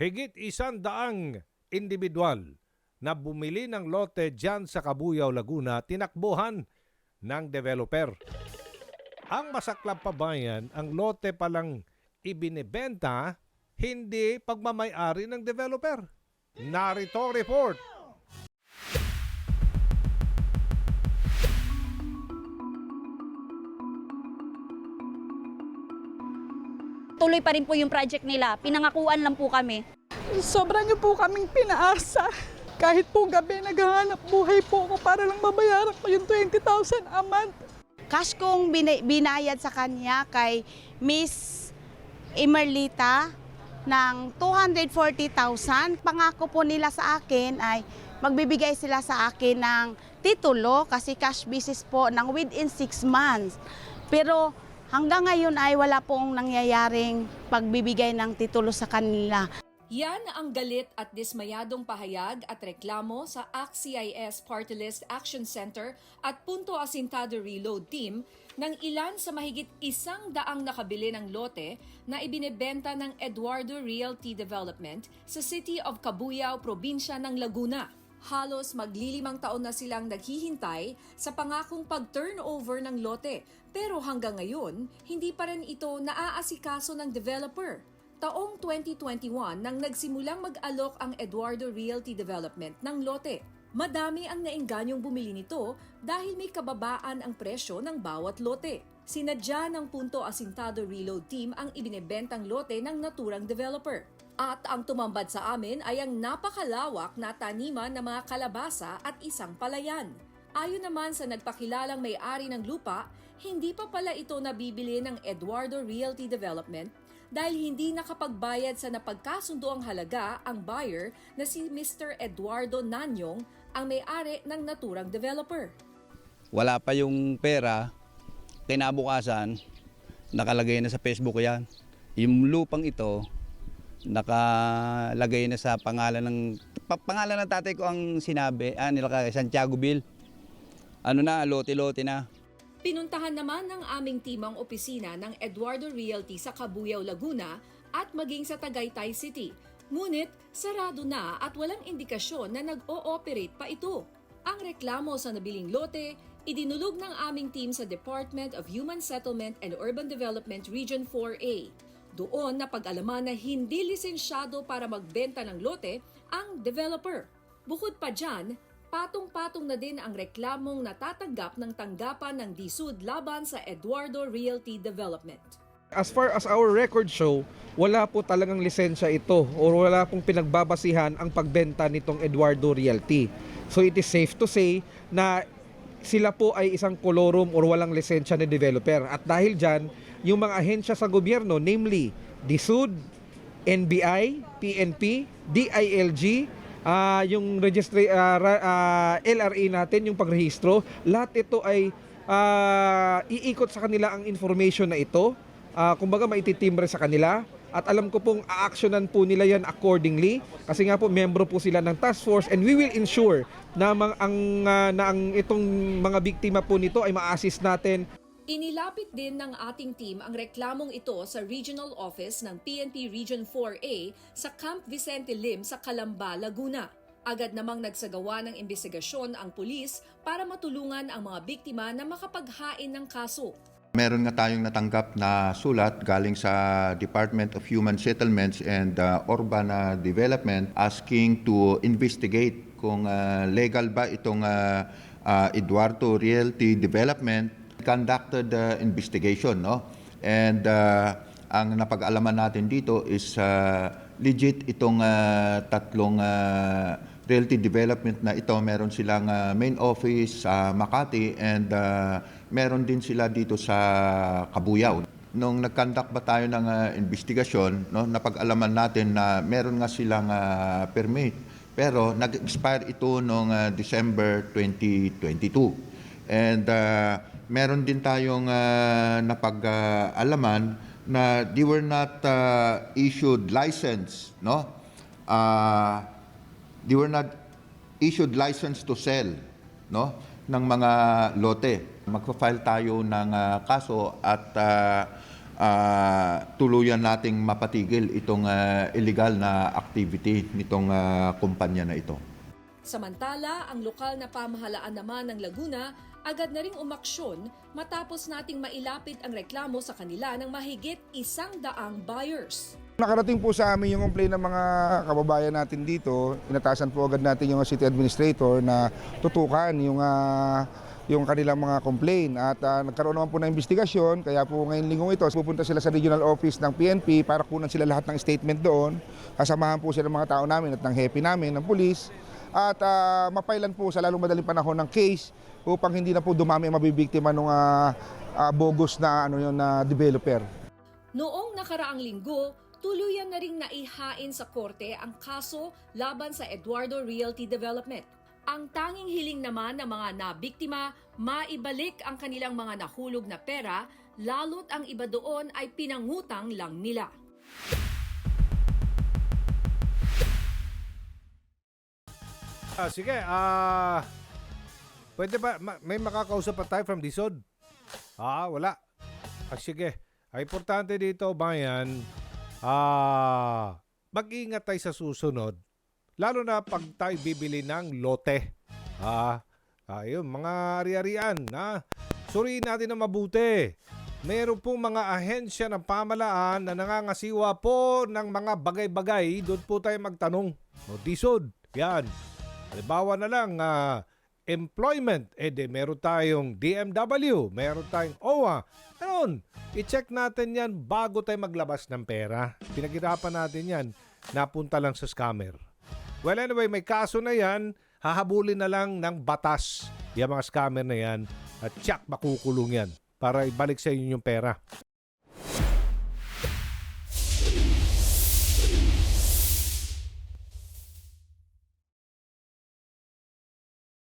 Higit isang daang individual na bumili ng lote dyan sa Cabuyao, Laguna, tinakbuhan ng developer. Ang masaklap pa bayan, ang lote palang ibinebenta, hindi pagmamayari ng developer. Narito report. Tuloy pa rin po yung project nila. Pinangakuan lang po kami. Sobra niyo po kaming pinaasa. Kahit po gabi naghahanap buhay po ako para lang mabayaran ko yung 20,000 a month. cash kong bina- binayad sa kanya kay Miss Emerlita ng 240,000. Pangako po nila sa akin ay magbibigay sila sa akin ng titulo kasi cash basis po ng within 6 months. Pero hanggang ngayon ay wala pong nangyayaring pagbibigay ng titulo sa kanila. Yan ang galit at dismayadong pahayag at reklamo sa ACT-CIS Party List Action Center at Punto Asintado Reload Team ng ilan sa mahigit isang daang nakabili ng lote na ibinebenta ng Eduardo Realty Development sa City of Cabuyao, probinsya ng Laguna. Halos maglilimang taon na silang naghihintay sa pangakong pag-turnover ng lote pero hanggang ngayon, hindi pa rin ito naaasikaso ng developer. Taong 2021 nang nagsimulang mag-alok ang Eduardo Realty Development ng lote. Madami ang naingganyong bumili nito dahil may kababaan ang presyo ng bawat lote. Sinadya ng Punto Asintado Reload Team ang ibinebentang lote ng naturang developer. At ang tumambad sa amin ay ang napakalawak na taniman ng mga kalabasa at isang palayan. Ayon naman sa nagpakilalang may-ari ng lupa, hindi pa pala ito nabibili ng Eduardo Realty Development dahil hindi nakapagbayad sa napagkasundo ang halaga ang buyer na si Mr. Eduardo Nanyong ang may-ari ng naturang developer. wala pa yung pera, kinabukasan, nakalagay na sa Facebook yan. Yung lupang ito, nakalagay na sa pangalan ng, pa- pangalan ng tatay ko ang sinabi, ah, nilagay, Santiago Bill. Ano na, lote-lote na. Pinuntahan naman ng aming team ang opisina ng Eduardo Realty sa Cabuyao, Laguna at maging sa Tagaytay City. Ngunit sarado na at walang indikasyon na nag-ooperate pa ito. Ang reklamo sa nabiling lote, idinulog ng aming team sa Department of Human Settlement and Urban Development Region 4A. Doon napag-alaman na hindi lisensyado para magbenta ng lote ang developer. Bukod pa dyan, patong-patong na din ang reklamong natatanggap ng tanggapan ng DSUD laban sa Eduardo Realty Development. As far as our record show, wala po talagang lisensya ito or wala pong pinagbabasihan ang pagbenta nitong Eduardo Realty. So it is safe to say na sila po ay isang kolorum or walang lisensya na developer. At dahil dyan, yung mga ahensya sa gobyerno, namely DSUD, NBI, PNP, DILG, ah yung registry ah, ra- ah, LRA natin, yung pagrehistro, lahat ito ay ah, iikot sa kanila ang information na ito. Ah, kumbaga maititimbre sa kanila at alam ko pong aaksyonan po nila yan accordingly kasi nga po membro po sila ng task force and we will ensure na mang, ang ah, na ang itong mga biktima po nito ay ma-assist natin Inilapit din ng ating team ang reklamong ito sa Regional Office ng PNP Region 4A sa Camp Vicente Lim sa Calamba, Laguna. Agad namang nagsagawa ng investigasyon ang pulis para matulungan ang mga biktima na makapaghain ng kaso. Meron nga tayong natanggap na sulat galing sa Department of Human Settlements and uh, Urban uh, Development asking to investigate kung uh, legal ba itong uh, uh, Eduardo Realty Development conducted uh, investigation no? And uh, ang napag-alaman natin dito is uh, legit itong uh, tatlong uh, realty development na ito, meron silang uh, main office sa Makati and uh, meron din sila dito sa Cabuyao. Nung nag-conduct ba tayo ng uh, investigasyon, no, napag-alaman natin na meron nga silang uh, permit. Pero nag-expire ito noong uh, December 2022. And uh, meron din tayong uh, napag-alaman na they were not uh, issued license, no? Uh, they were not issued license to sell no ng mga lote. Magfa-file tayo ng ah, kaso at ah, ah, tuluyan nating mapatigil itong ah, illegal na activity nitong ah, kumpanya na ito. Samantala, ang lokal na pamahalaan naman ng Laguna agad na ring umaksyon matapos nating mailapit ang reklamo sa kanila ng mahigit isang daang buyers. Nakarating po sa amin yung complaint ng mga kababayan natin dito. Inatasan po agad natin yung city administrator na tutukan yung ah, yung kanilang mga complaint at ah, nagkaroon naman po ng investigasyon kaya po ngayong linggong ito pupunta sila sa regional office ng PNP para kunan sila lahat ng statement doon kasamahan po sila ng mga tao namin at ng hepe namin ng pulis at ah, mapailan po sa lalong madaling panahon ng case upang hindi na po dumami ang mabibiktima ng bogus na ano yun na developer. Noong nakaraang linggo, tuluyan na ring naihain sa korte ang kaso laban sa Eduardo Realty Development. Ang tanging hiling naman ng mga nabiktima, maibalik ang kanilang mga nahulog na pera, lalo't ang iba doon ay pinangutang lang nila. Ah, sige, ah... pwede ba, ma- may makakausap pa tayo from Disod? Ah, wala. Ah, sige. Ang importante dito, bayan, ah, mag-ingat tayo sa susunod. Lalo na pag tayo bibili ng lote. Ah, ayun, mga ari-arian, na suriin natin na mabuti. Meron pong mga ahensya ng pamalaan na nangangasiwa po ng mga bagay-bagay. Doon po tayo magtanong. O, disod. Yan. Halimbawa na lang, ah, employment. Eh di, meron tayong DMW, meron tayong OWA. Ano? I-check natin yan bago tayo maglabas ng pera. Pinaghirapan natin yan. Napunta lang sa scammer. Well, anyway, may kaso na yan. Hahabulin na lang ng batas. Yung mga scammer na yan. At tsak, makukulong yan para ibalik sa inyo yung pera.